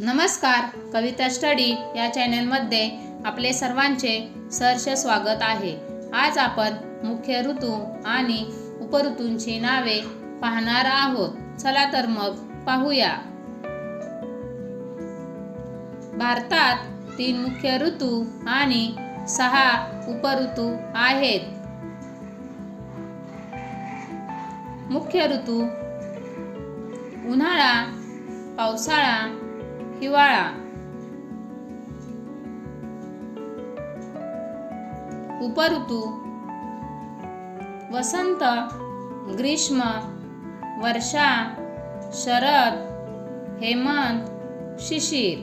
नमस्कार कविता स्टडी या चॅनलमध्ये आपले सर्वांचे सहर्ष स्वागत आहे. आज आपण मुख्य ऋतू आणि उपऋतूंची नावे पाहणार आहोत. चला तर मग पाहूया. भारतात तीन मुख्य ऋतू आणि सहा उपऋतू आहेत. मुख्य ऋतू उन्हाळा पावसाळा हिवाळा. उपऋतू. वसंत ग्रीष्म वर्षा शरद हेमंत शिशिर.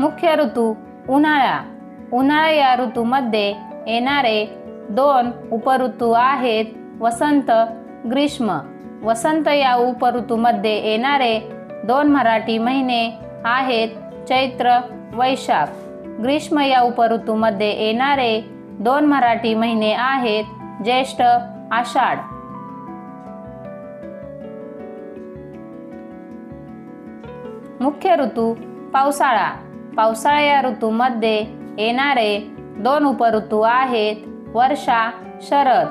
मुख्य ऋतू उन्हाळा. उन्हाळा या ऋतूमध्ये येणारे दोन उपऋतू आहेत वसंत ग्रीष्म. वसंत या उपऋतूमध्ये येणारे दोन मराठी महिने आहेत चैत्र वैशाख. ग्रीष्म या उपऋतूमध्ये येणारे दोन मराठी महिने आहेत ज्येष्ठ आषाढ. मुख्य ऋतू पावसाळा. पावसाळा या ऋतूमध्ये येणारे दोन उपऋतू आहेत वर्षा शरद.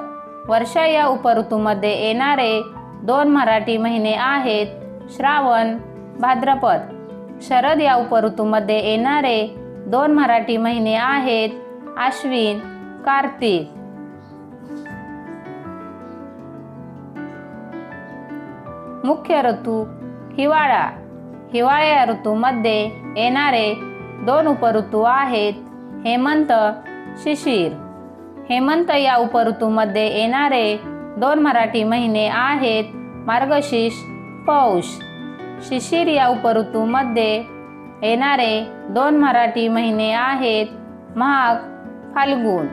वर्षा या उपऋतूमध्ये येणारे दोन मराठी महिने आहेत. श्रावण भाद्रपद. शरद या उपऋतूमध्ये येणारे दोन मराठी महिने आहेत. आश्विन कार्तिक. मुख्य ऋतू हिवाळा. हिवाळा या ऋतूमध्ये येणारे दोन उपऋतू आहेत. हेमंत शिशिर. हेमंत या उपऋतूमध्ये येणारे दोन मराठी महिने आहेत. मार्गशीर्ष पौष. शिशिर या उपऋतूमध्ये येणारे दोन मराठी महिने आहेत. महाग फाल्गुन.